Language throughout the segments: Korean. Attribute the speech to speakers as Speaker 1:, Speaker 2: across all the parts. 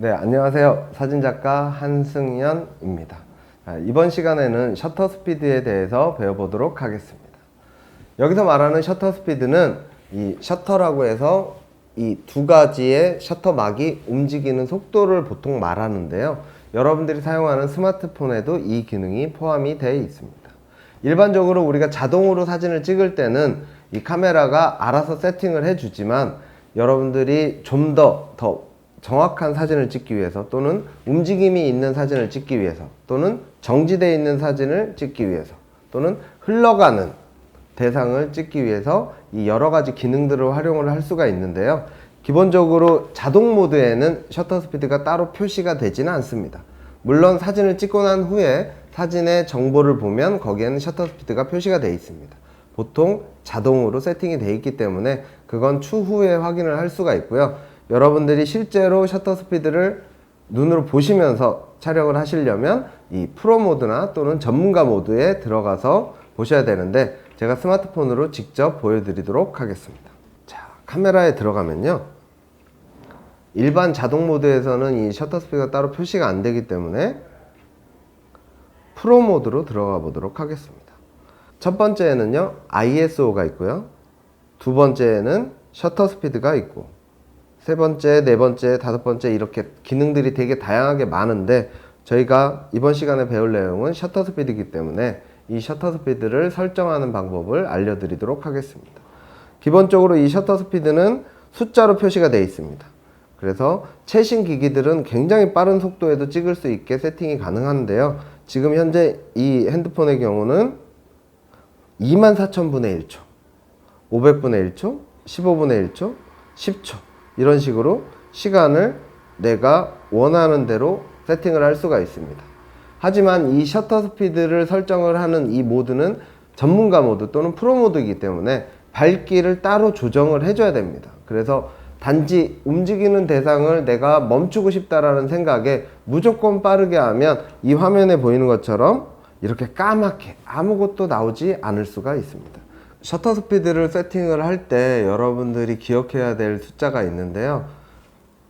Speaker 1: 네, 안녕하세요. 사진작가 한승연입니다. 아, 이번 시간에는 셔터 스피드에 대해서 배워보도록 하겠습니다. 여기서 말하는 셔터 스피드는 이 셔터라고 해서 이 두 가지의 셔터막이 움직이는 속도를 보통 말하는데요. 여러분들이 사용하는 스마트폰에도 이 기능이 포함이 되어 있습니다. 일반적으로 우리가 자동으로 사진을 찍을 때는 이 카메라가 알아서 세팅을 해주지만 여러분들이 좀 더더 정확한 사진을 찍기 위해서 또는 움직임이 있는 사진을 찍기 위해서 또는 정지되어 있는 사진을 찍기 위해서 또는 흘러가는 대상을 찍기 위해서 이 여러 가지 기능들을 활용을 할 수가 있는데요. 기본적으로 자동 모드에는 셔터 스피드가 따로 표시가 되지는 않습니다. 물론 사진을 찍고 난 후에 사진의 정보를 보면 거기에는 셔터 스피드가 표시가 되어 있습니다. 보통 자동으로 세팅이 되어 있기 때문에 그건 추후에 확인을 할 수가 있고요. 여러분들이 실제로 셔터 스피드를 눈으로 보시면서 촬영을 하시려면 이 프로 모드나 또는 전문가 모드에 들어가서 보셔야 되는데 제가 스마트폰으로 직접 보여드리도록 하겠습니다. 자, 카메라에 들어가면요. 일반 자동 모드에서는 이 셔터 스피드가 따로 표시가 안 되기 때문에 프로 모드로 들어가 보도록 하겠습니다. 첫 번째에는요, ISO가 있고요. 두 번째에는 셔터 스피드가 있고, 세 번째, 네 번째, 다섯 번째 이렇게 기능들이 되게 다양하게 많은데 저희가 이번 시간에 배울 내용은 셔터 스피드이기 때문에 이 셔터 스피드를 설정하는 방법을 알려드리도록 하겠습니다. 기본적으로 이 셔터 스피드는 숫자로 표시가 되어 있습니다. 그래서 최신 기기들은 굉장히 빠른 속도에도 찍을 수 있게 세팅이 가능한데요. 지금 현재 이 핸드폰의 경우는 24,000분의 1초, 500분의 1초, 15분의 1초, 10초 이런 식으로 시간을 내가 원하는 대로 세팅을 할 수가 있습니다. 하지만 이 셔터 스피드를 설정을 하는 이 모드는 전문가 모드 또는 프로 모드이기 때문에 밝기를 따로 조정을 해줘야 됩니다. 그래서 단지 움직이는 대상을 내가 멈추고 싶다라는 생각에 무조건 빠르게 하면 이 화면에 보이는 것처럼 이렇게 까맣게 아무것도 나오지 않을 수가 있습니다. 셔터 스피드를 세팅을 할 때 여러분들이 기억해야 될 숫자가 있는데요.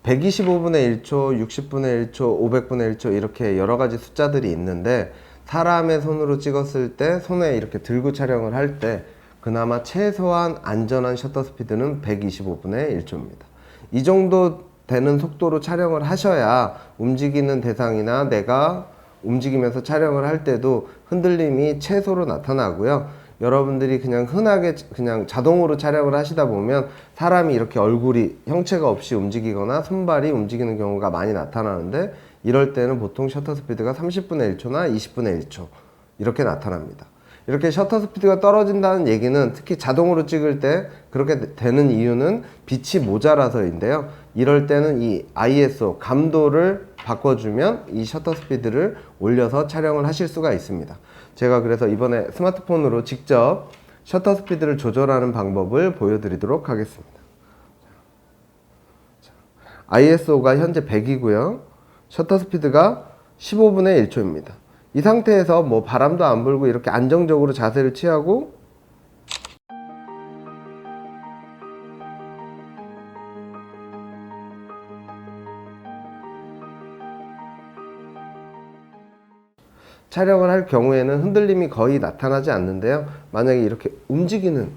Speaker 1: 125분의 1초, 60분의 1초, 500분의 1초 이렇게 여러 가지 숫자들이 있는데 사람의 손으로 찍었을 때 손에 이렇게 들고 촬영을 할 때 그나마 최소한 안전한 셔터 스피드는 125분의 1초입니다. 이 정도 되는 속도로 촬영을 하셔야 움직이는 대상이나 내가 움직이면서 촬영을 할 때도 흔들림이 최소로 나타나고요. 여러분들이 그냥 흔하게 그냥 자동으로 촬영을 하시다 보면 사람이 이렇게 얼굴이 형체가 없이 움직이거나 손발이 움직이는 경우가 많이 나타나는데 이럴 때는 보통 셔터 스피드가 30분의 1초나 20분의 1초 이렇게 나타납니다. 이렇게 셔터 스피드가 떨어진다는 얘기는 특히 자동으로 찍을 때 그렇게 되는 이유는 빛이 모자라서인데요. 이럴 때는 이 ISO 감도를 바꿔주면 이 셔터 스피드를 올려서 촬영을 하실 수가 있습니다. 제가 그래서 이번에 스마트폰으로 직접 셔터 스피드를 조절하는 방법을 보여드리도록 하겠습니다. ISO가 현재 100이고요. 셔터 스피드가 15분의 1초입니다. 이 상태에서 뭐 바람도 안 불고 이렇게 안정적으로 자세를 취하고 촬영을 할 경우에는 흔들림이 거의 나타나지 않는데요. 만약에 이렇게 움직이는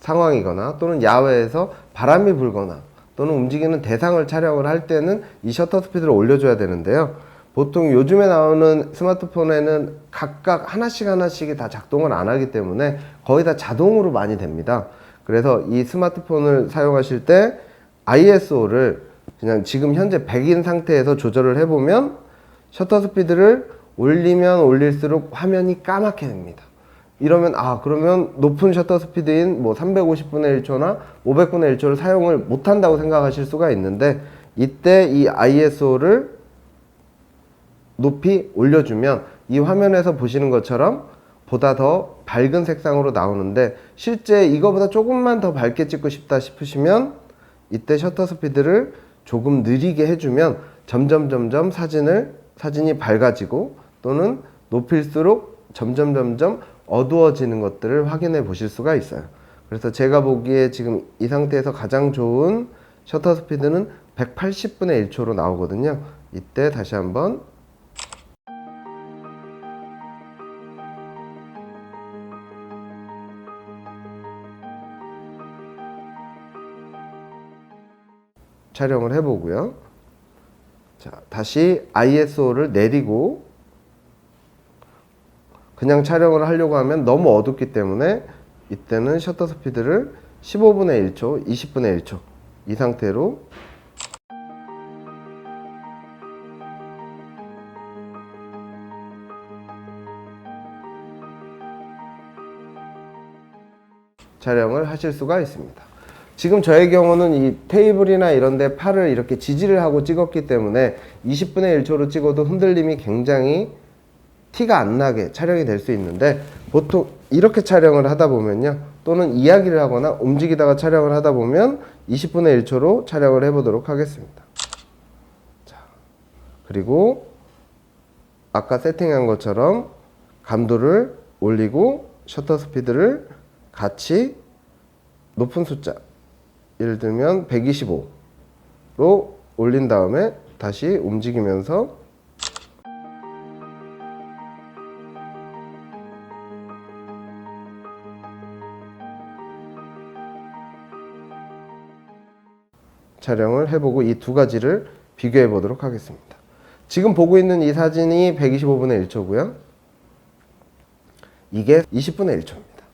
Speaker 1: 상황이거나 또는 야외에서 바람이 불거나 또는 움직이는 대상을 촬영을 할 때는 이 셔터 스피드를 올려줘야 되는데요. 보통 요즘에 나오는 스마트폰에는 각각 하나씩 하나씩이 다 작동을 안 하기 때문에 거의 다 자동으로 많이 됩니다. 그래서 이 스마트폰을 사용하실 때 ISO를 그냥 지금 현재 100인 상태에서 조절을 해보면 셔터 스피드를 올리면 올릴수록 화면이 까맣게 됩니다. 이러면 아 그러면 높은 셔터 스피드인 뭐 350분의 1초나 500분의 1초를 사용을 못 한다고 생각하실 수가 있는데 이때 이 ISO를 높이 올려주면 이 화면에서 보시는 것처럼 보다 더 밝은 색상으로 나오는데 실제 이거보다 조금만 더 밝게 찍고 싶다 싶으시면 이때 셔터 스피드를 조금 느리게 해주면 점점 점점 사진을 사진이 밝아지고 또는 높일수록 점점 점점 어두워지는 것들을 확인해 보실 수가 있어요. 그래서 제가 보기에 지금 이 상태에서 가장 좋은 셔터 스피드는 180분의 1초로 나오거든요. 이때 다시 한번 촬영을 해보고요. 자, 다시 ISO를 내리고 그냥 촬영을 하려고 하면 너무 어둡기 때문에 이때는 셔터 스피드를 15분의 1초, 20분의 1초 이 상태로 촬영을 하실 수가 있습니다. 지금 저의 경우는 이 테이블이나 이런 데 팔을 이렇게 지지를 하고 찍었기 때문에 20분의 1초로 찍어도 흔들림이 굉장히 티가 안 나게 촬영이 될 수 있는데 보통 이렇게 촬영을 하다 보면요. 또는 이야기를 하거나 움직이다가 촬영을 하다 보면 20분의 1초로 촬영을 해보도록 하겠습니다. 자 그리고 아까 세팅한 것처럼 감도를 올리고 셔터 스피드를 같이 높은 숫자 예를 들면 125로 올린 다음에 다시 움직이면서 촬영을 해보고 이 두 가지를 비교해 보도록 하겠습니다. 지금 보고 있는 이 사진이 125분의 1초고요. 이게 20분의 1초입니다.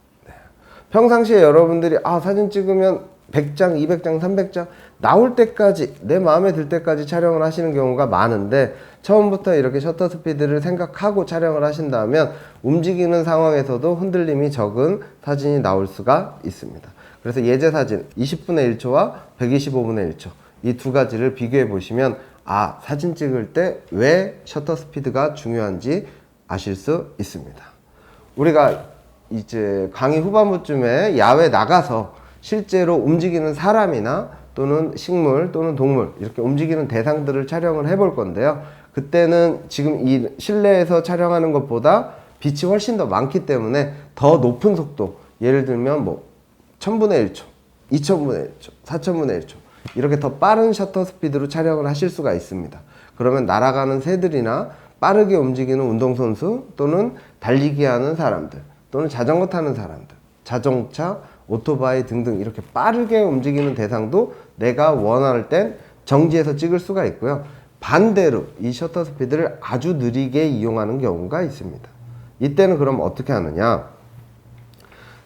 Speaker 1: 평상시에 여러분들이 아 사진 찍으면 100장, 200장, 300장 나올 때까지 내 마음에 들 때까지 촬영을 하시는 경우가 많은데 처음부터 이렇게 셔터 스피드를 생각하고 촬영을 하신다면 움직이는 상황에서도 흔들림이 적은 사진이 나올 수가 있습니다. 그래서 예제 사진 20분의 1초와 125분의 1초 이 두 가지를 비교해 보시면 아 사진 찍을 때 왜 셔터 스피드가 중요한지 아실 수 있습니다. 우리가 이제 강의 후반부쯤에 야외 나가서 실제로 움직이는 사람이나 또는 식물 또는 동물 이렇게 움직이는 대상들을 촬영을 해 볼 건데요. 그때는 지금 이 실내에서 촬영하는 것보다 빛이 훨씬 더 많기 때문에 더 높은 속도 예를 들면 뭐 천분의 1초, 2천분의 1초, 4천분의 1초 이렇게 더 빠른 셔터 스피드로 촬영을 하실 수가 있습니다. 그러면 날아가는 새들이나 빠르게 움직이는 운동선수 또는 달리기 하는 사람들 또는 자전거 타는 사람들, 자동차, 오토바이 등등 이렇게 빠르게 움직이는 대상도 내가 원할 땐 정지해서 찍을 수가 있고요. 반대로 이 셔터 스피드를 아주 느리게 이용하는 경우가 있습니다. 이때는 그럼 어떻게 하느냐?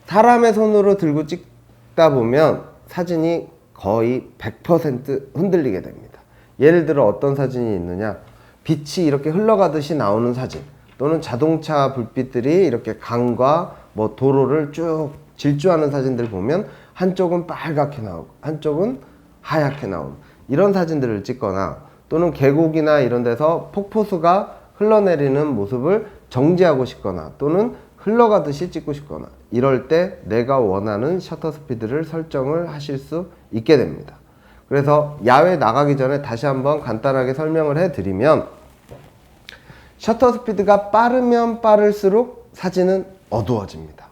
Speaker 1: 사람의 손으로 들고 찍다 보면 사진이 거의 100% 흔들리게 됩니다. 예를 들어 어떤 사진이 있느냐? 빛이 이렇게 흘러가듯이 나오는 사진 또는 자동차 불빛들이 이렇게 강과 뭐 도로를 쭉 질주하는 사진들 보면 한쪽은 빨갛게 나오고 한쪽은 하얗게 나오는 이런 사진들을 찍거나 또는 계곡이나 이런 데서 폭포수가 흘러내리는 모습을 정지하고 싶거나 또는 흘러가듯이 찍고 싶거나 이럴 때 내가 원하는 셔터 스피드를 설정을 하실 수 있게 됩니다. 그래서 야외 나가기 전에 다시 한번 간단하게 설명을 해 드리면 셔터 스피드가 빠르면 빠를수록 사진은 어두워집니다.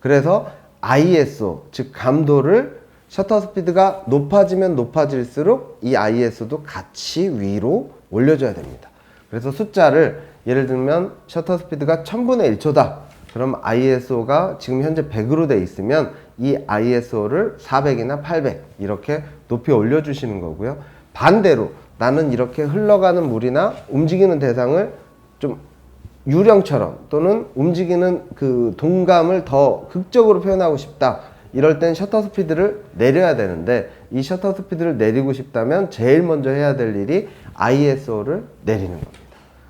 Speaker 1: 그래서 ISO, 즉 감도를 셔터 스피드가 높아지면 높아질수록 이 ISO도 같이 위로 올려줘야 됩니다. 그래서 숫자를 예를 들면 셔터 스피드가 1000분의 1초다. 그럼 ISO가 지금 현재 100으로 돼 있으면 이 ISO를 400이나 800 이렇게 높이 올려주시는 거고요. 반대로 나는 이렇게 흘러가는 물이나 움직이는 대상을 좀 유령처럼 또는 움직이는 그 동감을 더 극적으로 표현하고 싶다. 이럴 땐 셔터 스피드를 내려야 되는데 이 셔터 스피드를 내리고 싶다면 제일 먼저 해야 될 일이 ISO를 내리는 겁니다.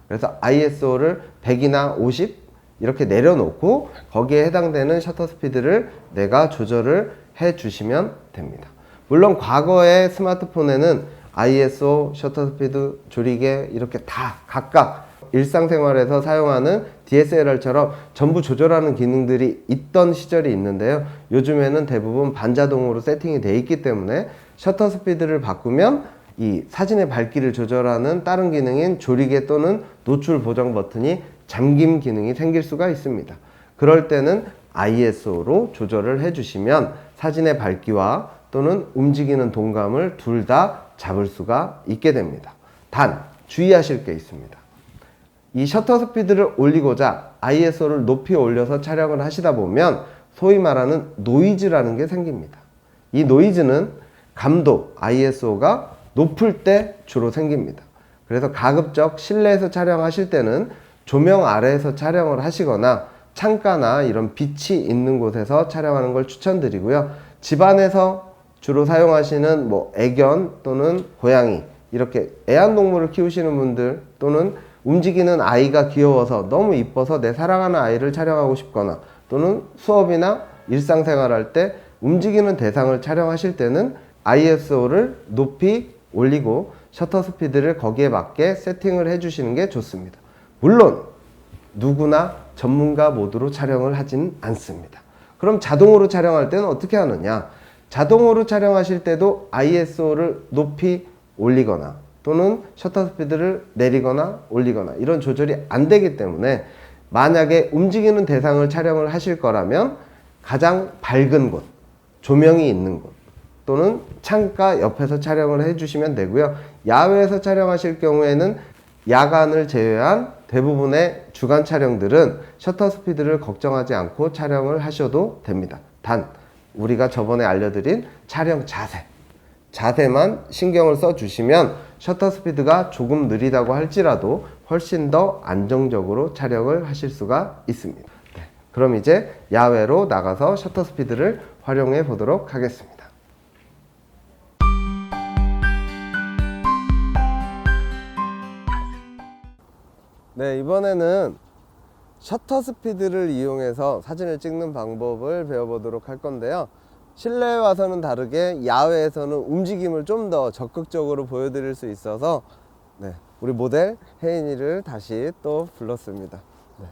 Speaker 1: 그래서 ISO를 100이나 50 이렇게 내려놓고 거기에 해당되는 셔터 스피드를 내가 조절을 해 주시면 됩니다. 물론 과거의 스마트폰에는 ISO, 셔터 스피드, 조리개 이렇게 다 각각 일상생활에서 사용하는 DSLR처럼 전부 조절하는 기능들이 있던 시절이 있는데요. 요즘에는 대부분 반자동으로 세팅이 되어 있기 때문에 셔터 스피드를 바꾸면 이 사진의 밝기를 조절하는 다른 기능인 조리개 또는 노출 보정 버튼이 잠김 기능이 생길 수가 있습니다. 그럴 때는 ISO로 조절을 해주시면 사진의 밝기와 또는 움직이는 동감을 둘 다 잡을 수가 있게 됩니다. 단 주의하실 게 있습니다. 이 셔터 스피드를 올리고자 ISO를 높이 올려서 촬영을 하시다 보면 소위 말하는 노이즈라는 게 생깁니다. 이 노이즈는 감도 ISO가 높을 때 주로 생깁니다. 그래서 가급적 실내에서 촬영하실 때는 조명 아래에서 촬영을 하시거나 창가나 이런 빛이 있는 곳에서 촬영하는 걸 추천드리고요. 집안에서 주로 사용하시는 뭐 애견 또는 고양이 이렇게 애완동물을 키우시는 분들 또는 움직이는 아이가 귀여워서 너무 이뻐서 내 사랑하는 아이를 촬영하고 싶거나 또는 수업이나 일상생활 할 때 움직이는 대상을 촬영하실 때는 ISO를 높이 올리고 셔터 스피드를 거기에 맞게 세팅을 해주시는 게 좋습니다. 물론 누구나 전문가 모드로 촬영을 하진 않습니다. 그럼 자동으로 촬영할 때는 어떻게 하느냐? 자동으로 촬영하실 때도 ISO를 높이 올리거나 또는 셔터 스피드를 내리거나 올리거나 이런 조절이 안 되기 때문에 만약에 움직이는 대상을 촬영을 하실 거라면 가장 밝은 곳, 조명이 있는 곳 또는 창가 옆에서 촬영을 해주시면 되고요. 야외에서 촬영하실 경우에는 야간을 제외한 대부분의 주간 촬영들은 셔터 스피드를 걱정하지 않고 촬영을 하셔도 됩니다. 단 우리가 저번에 알려드린 촬영 자세 자세만 신경을 써 주시면 셔터 스피드가 조금 느리다고 할지라도 훨씬 더 안정적으로 촬영을 하실 수가 있습니다. 네, 그럼 이제 야외로 나가서 셔터 스피드를 활용해 보도록 하겠습니다. 네, 이번에는 셔터 스피드를 이용해서 사진을 찍는 방법을 배워보도록 할 건데요. 실내에 와서는 다르게 야외에서는 움직임을 좀 더 적극적으로 보여드릴 수 있어서 네, 우리 모델 혜인이를 다시 또 불렀습니다. 네.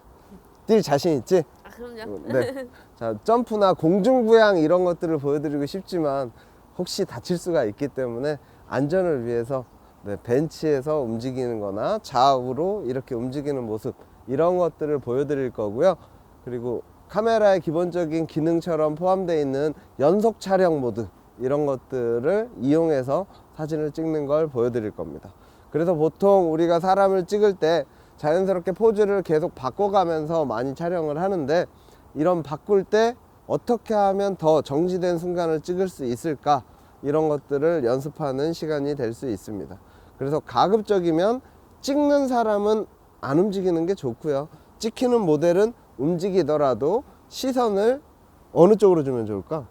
Speaker 1: 뛸 자신 있지?
Speaker 2: 아 그럼요.
Speaker 1: 네. 자, 점프나 공중부양 이런 것들을 보여드리고 싶지만 혹시 다칠 수가 있기 때문에 안전을 위해서 네, 벤치에서 움직이는 거나 좌우로 이렇게 움직이는 모습 이런 것들을 보여드릴 거고요. 그리고 카메라의 기본적인 기능처럼 포함되어 있는 연속 촬영 모드 이런 것들을 이용해서 사진을 찍는 걸 보여드릴 겁니다. 그래서 보통 우리가 사람을 찍을 때 자연스럽게 포즈를 계속 바꿔가면서 많이 촬영을 하는데 이런 바꿀 때 어떻게 하면 더 정지된 순간을 찍을 수 있을까 이런 것들을 연습하는 시간이 될 수 있습니다. 그래서 가급적이면 찍는 사람은 안 움직이는 게 좋고요. 찍히는 모델은 움직이더라도 시선을 어느 쪽으로 주면 좋을까?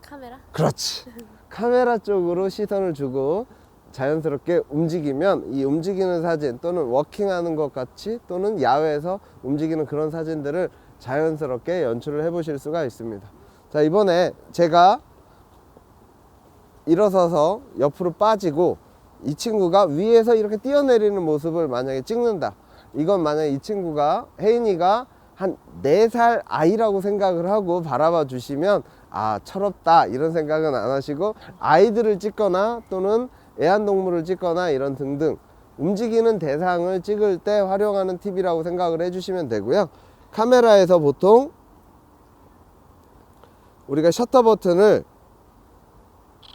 Speaker 2: 카메라.
Speaker 1: 그렇지. 카메라 쪽으로 시선을 주고 자연스럽게 움직이면 이 움직이는 사진 또는 워킹하는 것 같이 또는 야외에서 움직이는 그런 사진들을 자연스럽게 연출을 해 보실 수가 있습니다. 자, 이번에 제가 일어서서 옆으로 빠지고 이 친구가 위에서 이렇게 뛰어내리는 모습을 만약에 찍는다. 이건 만약에 이 친구가 혜인이가 한 4살 아이라고 생각을 하고 바라봐 주시면 아 철없다 이런 생각은 안 하시고 아이들을 찍거나 또는 애완동물을 찍거나 이런 등등 움직이는 대상을 찍을 때 활용하는 팁이라고 생각을 해주시면 되고요 카메라에서 보통 우리가 셔터 버튼을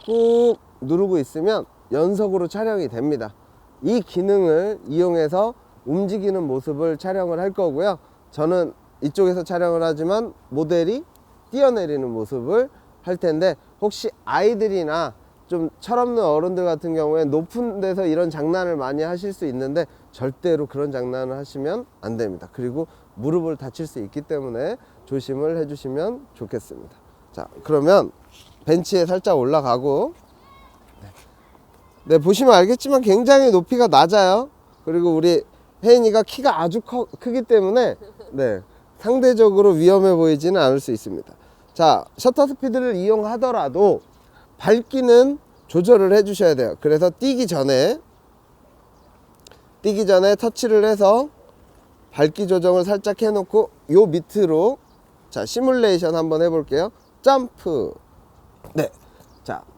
Speaker 1: 꾹 누르고 있으면 연속으로 촬영이 됩니다. 이 기능을 이용해서 움직이는 모습을 촬영을 할 거고요. 저는 이쪽에서 촬영을 하지만 모델이 뛰어내리는 모습을 할 텐데 혹시 아이들이나 좀 철없는 어른들 같은 경우에 높은 데서 이런 장난을 많이 하실 수 있는데 절대로 그런 장난을 하시면 안 됩니다. 그리고 무릎을 다칠 수 있기 때문에 조심을 해주시면 좋겠습니다. 자, 그러면 벤치에 살짝 올라가고 네, 보시면 알겠지만 굉장히 높이가 낮아요. 그리고 우리 혜인이가 키가 아주 커, 크기 때문에 네, 상대적으로 위험해 보이지는 않을 수 있습니다. 자, 셔터 스피드를 이용하더라도 밝기는 조절을 해 주셔야 돼요. 그래서 뛰기 전에 뛰기 전에 터치를 해서 밝기 조정을 살짝 해 놓고 요 밑으로 자, 시뮬레이션 한번 해 볼게요. 점프. 네.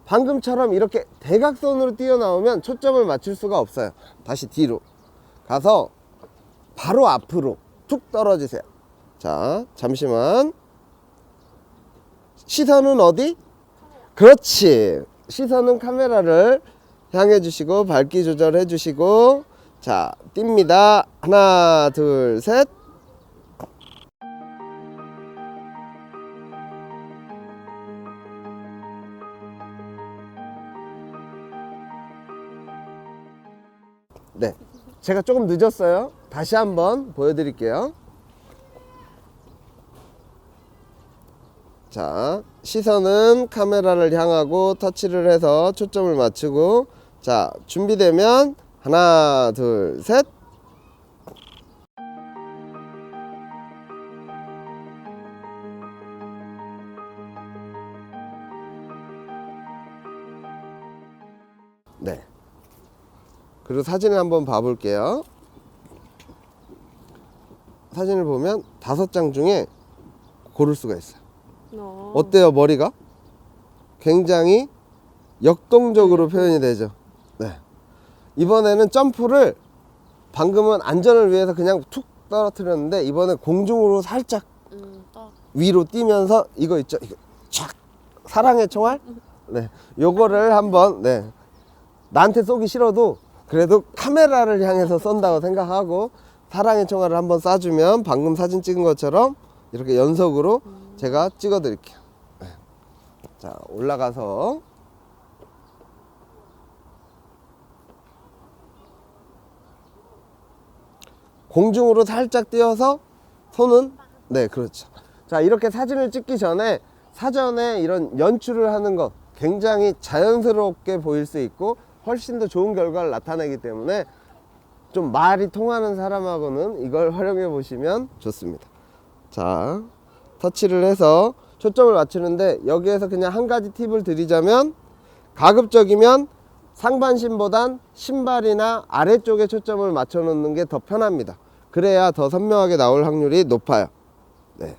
Speaker 1: 자, 방금처럼 이렇게 대각선으로 뛰어나오면 초점을 맞출 수가 없어요. 다시 뒤로 가서 바로 앞으로 툭 떨어지세요. 자, 잠시만. 시선은 어디? 그렇지. 시선은 카메라를 향해 주시고 밝기 조절해 주시고 자, 띱니다. 하나, 둘, 셋. 제가 조금 늦었어요. 다시 한번 보여드릴게요. 자, 시선은 카메라를 향하고 터치를 해서 초점을 맞추고 자, 준비되면 하나, 둘, 셋. 그리고 사진을 한번 봐볼게요. 사진을 보면 다섯 장 중에 고를 수가 있어요.
Speaker 2: 어.
Speaker 1: 어때요, 머리가? 굉장히 역동적으로 표현이 되죠. 네. 이번에는 점프를 방금은 안전을 위해서 그냥 툭 떨어뜨렸는데 이번에 공중으로 살짝
Speaker 2: 음, 딱.
Speaker 1: 위로 뛰면서 이거 있죠? 이거 촥 사랑의 총알? 네. 요거를 한번 네. 나한테 쏘기 싫어도 그래도 카메라를 향해서 쏜다고 생각하고 사랑의 총알을 한번 쏴주면 방금 사진 찍은 것처럼 이렇게 연속으로 제가 찍어 드릴게요. 네. 자, 올라가서 공중으로 살짝 띄어서 손은 네 그렇죠 자 이렇게 사진을 찍기 전에 사전에 이런 연출을 하는 것 굉장히 자연스럽게 보일 수 있고 훨씬 더 좋은 결과를 나타내기 때문에 좀 말이 통하는 사람하고는 이걸 활용해 보시면 좋습니다 자 터치를 해서 초점을 맞추는데 여기에서 그냥 한 가지 팁을 드리자면 가급적이면 상반신보단 신발이나 아래쪽에 초점을 맞춰 놓는 게 더 편합니다. 그래야 더 선명하게 나올 확률이 높아요. 네.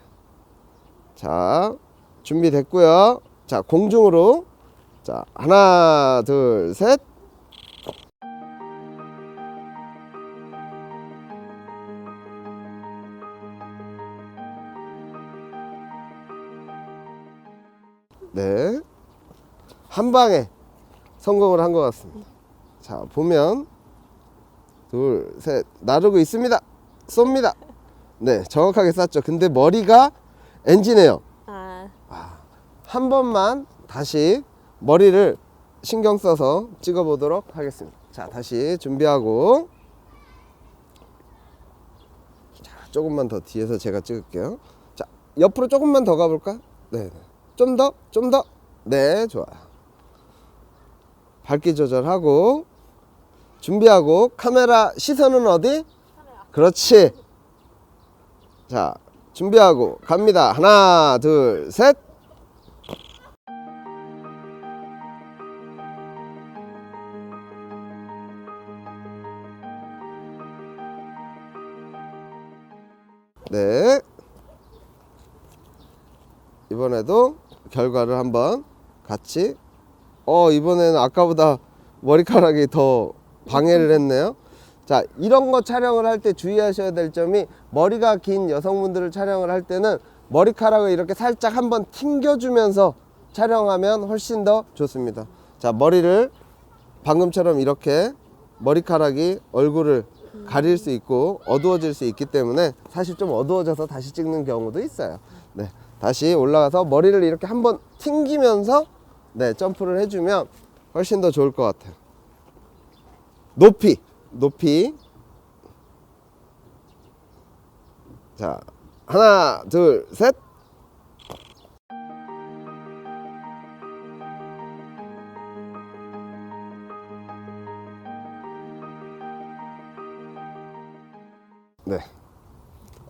Speaker 1: 자, 준비됐고요. 자, 공중으로. 자, 하나, 둘, 셋. 네. 한 방에 성공을 한 것 같습니다. 자, 보면 둘, 셋 나르고 있습니다. 쏩니다. 네, 정확하게 쐈죠. 근데 머리가 엔진이에요.
Speaker 2: 아,
Speaker 1: 한 번만 다시 머리를 신경 써서 찍어 보도록 하겠습니다. 자, 다시 준비하고 자, 조금만 더 뒤에서 제가 찍을게요. 자, 옆으로 조금만 더 가볼까? 네, 좀 더, 좀 더. 네, 좋아요. 밝기 조절하고 준비하고 카메라 시선은 어디? 그렇지. 자, 준비하고 갑니다. 하나, 둘, 셋. 네. 이번에도 결과를 한번 같이 어 이번에는 아까보다 머리카락이 더 방해를 했네요. 자 이런 거 촬영을 할 때 주의하셔야 될 점이 머리가 긴 여성분들을 촬영을 할 때는 머리카락을 이렇게 살짝 한번 튕겨주면서 촬영하면 훨씬 더 좋습니다. 자 머리를 방금처럼 이렇게 머리카락이 얼굴을 가릴 수 있고 어두워질 수 있기 때문에 사실 좀 어두워져서 다시 찍는 경우도 있어요. 네, 다시 올라가서 머리를 이렇게 한번 튕기면서 네 점프를 해주면 훨씬 더 좋을 것 같아요. 높이, 높이. 자, 하나, 둘, 셋. 네.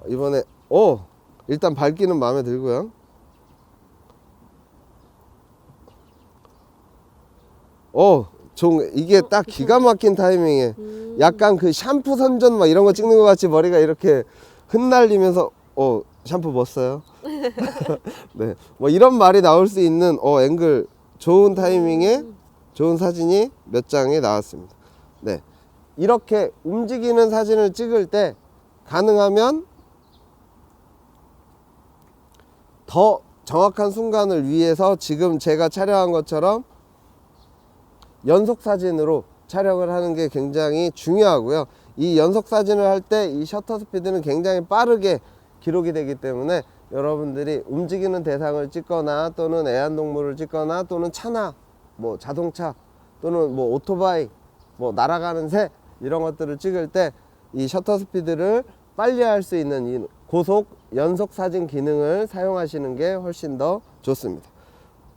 Speaker 1: 이번에 오 일단 밝기는 마음에 들고요. 오, 종 이게 딱 기가 막힌 타이밍에 약간 그 샴푸 선전 막 이런 거 찍는 것 같이 머리가 이렇게 흩날리면서 어 샴푸 뭐 써요? 네, 뭐 이런 말이 나올 수 있는 어 앵글 좋은 타이밍에 좋은 사진이 몇 장이 나왔습니다. 네, 이렇게 움직이는 사진을 찍을 때 가능하면 더 정확한 순간을 위해서 지금 제가 촬영한 것처럼 연속 사진으로 촬영을 하는 게 굉장히 중요하고요. 이 연속 사진을 할 때 이 셔터 스피드는 굉장히 빠르게 기록이 되기 때문에 여러분들이 움직이는 대상을 찍거나 또는 애완동물을 찍거나 또는 차나 뭐 자동차 또는 뭐 오토바이 뭐 날아가는 새 이런 것들을 찍을 때 이 셔터 스피드를 빨리 할 수 있는 이 고속 연속 사진 기능을 사용하시는 게 훨씬 더 좋습니다.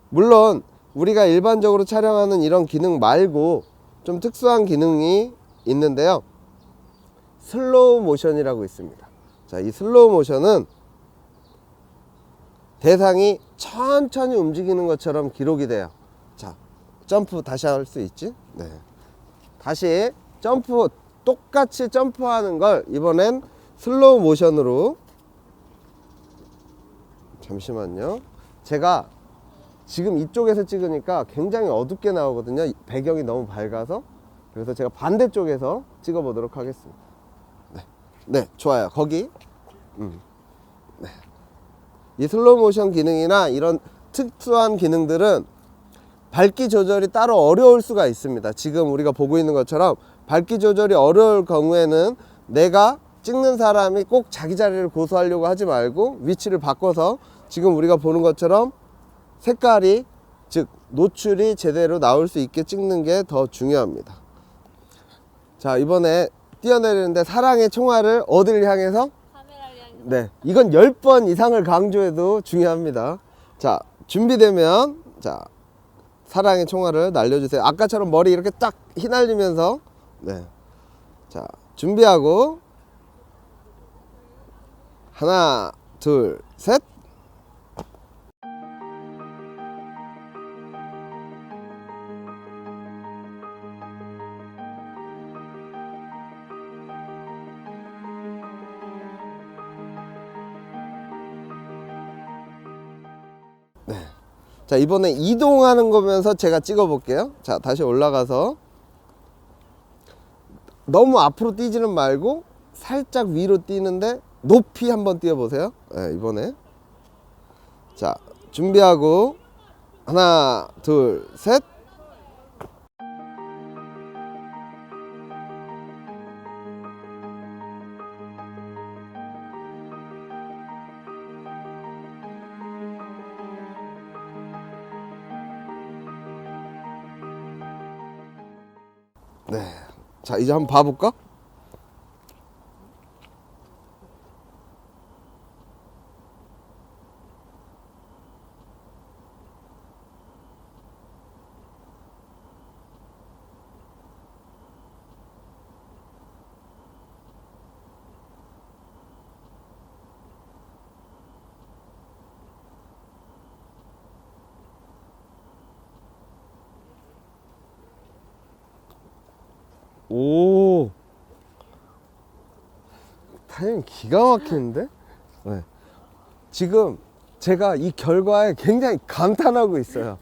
Speaker 1: 물론 우리가 일반적으로 촬영하는 이런 기능 말고 좀 특수한 기능이 있는데요. 슬로우 모션이라고 있습니다. 자, 이 슬로우 모션은 대상이 천천히 움직이는 것처럼 기록이 돼요. 자, 점프 다시 할 수 있지? 네. 다시 점프 똑같이 점프하는 걸 이번엔 슬로우 모션으로 잠시만요. 제가 지금 이쪽에서 찍으니까 굉장히 어둡게 나오거든요. 배경이 너무 밝아서. 그래서 제가 반대쪽에서 찍어 보도록 하겠습니다. 네. 네, 좋아요. 거기. 음. 네. 이 슬로우 모션 기능이나 이런 특수한 기능들은 밝기 조절이 따로 어려울 수가 있습니다. 지금 우리가 보고 있는 것처럼 밝기 조절이 어려울 경우에는 내가 찍는 사람이 꼭 자기 자리를 고수하려고 하지 말고 위치를 바꿔서 지금 우리가 보는 것처럼 색깔이 즉 노출이 제대로 나올 수 있게 찍는 게 더 중요합니다. 자 이번에 뛰어내리는데 사랑의 총알을 어디를 향해서
Speaker 2: 카메라를 향해서
Speaker 1: 네, 이건 10번 이상을 강조해도 중요합니다. 자, 준비되면 자, 사랑의 총알을 날려주세요. 아까처럼 머리 이렇게 딱 휘날리면서 네. 자, 준비하고 하나, 둘, 셋. 자, 이번에 이동하는 거면서 제가 찍어 볼게요. 자, 다시 올라가서 너무 앞으로 뛰지는 말고 살짝 위로 뛰는데 높이 한번 뛰어 보세요. 네, 이번에. 자, 준비하고 하나, 둘, 셋. 자, 이제 한번 봐볼까? 오. 타이밍 기가 막히는데? 네. 지금 제가 이 결과에 굉장히 감탄하고 있어요.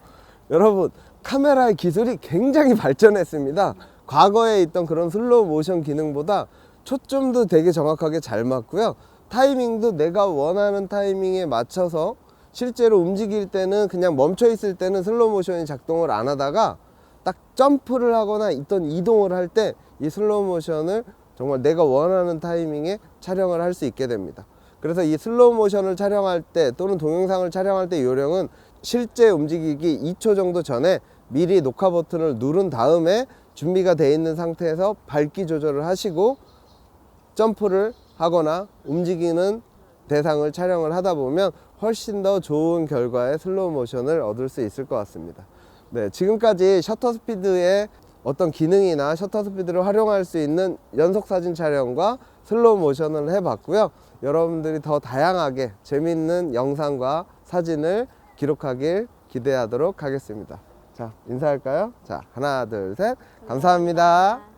Speaker 1: 여러분, 카메라의 기술이 굉장히 발전했습니다. 과거에 있던 그런 슬로우 모션 기능보다 초점도 되게 정확하게 잘 맞고요. 타이밍도 내가 원하는 타이밍에 맞춰서 실제로 움직일 때는 그냥 멈춰 있을 때는 슬로우 모션이 작동을 안 하다가 딱 점프를 하거나 있던 이동을 할 때 이 슬로우 모션을 정말 내가 원하는 타이밍에 촬영을 할 수 있게 됩니다. 그래서 이 슬로우 모션을 촬영할 때 또는 동영상을 촬영할 때 요령은 실제 움직이기 2초 정도 전에 미리 녹화 버튼을 누른 다음에 준비가 돼 있는 상태에서 밝기 조절을 하시고 점프를 하거나 움직이는 대상을 촬영을 하다 보면 훨씬 더 좋은 결과의 슬로우 모션을 얻을 수 있을 것 같습니다. 네, 지금까지 셔터 스피드의 어떤 기능이나 셔터 스피드를 활용할 수 있는 연속 사진 촬영과 슬로우 모션을 해봤고요. 여러분들이 더 다양하게 재밌는 영상과 사진을 기록하길 기대하도록 하겠습니다. 자, 인사할까요? 자, 하나, 둘, 셋. 감사합니다.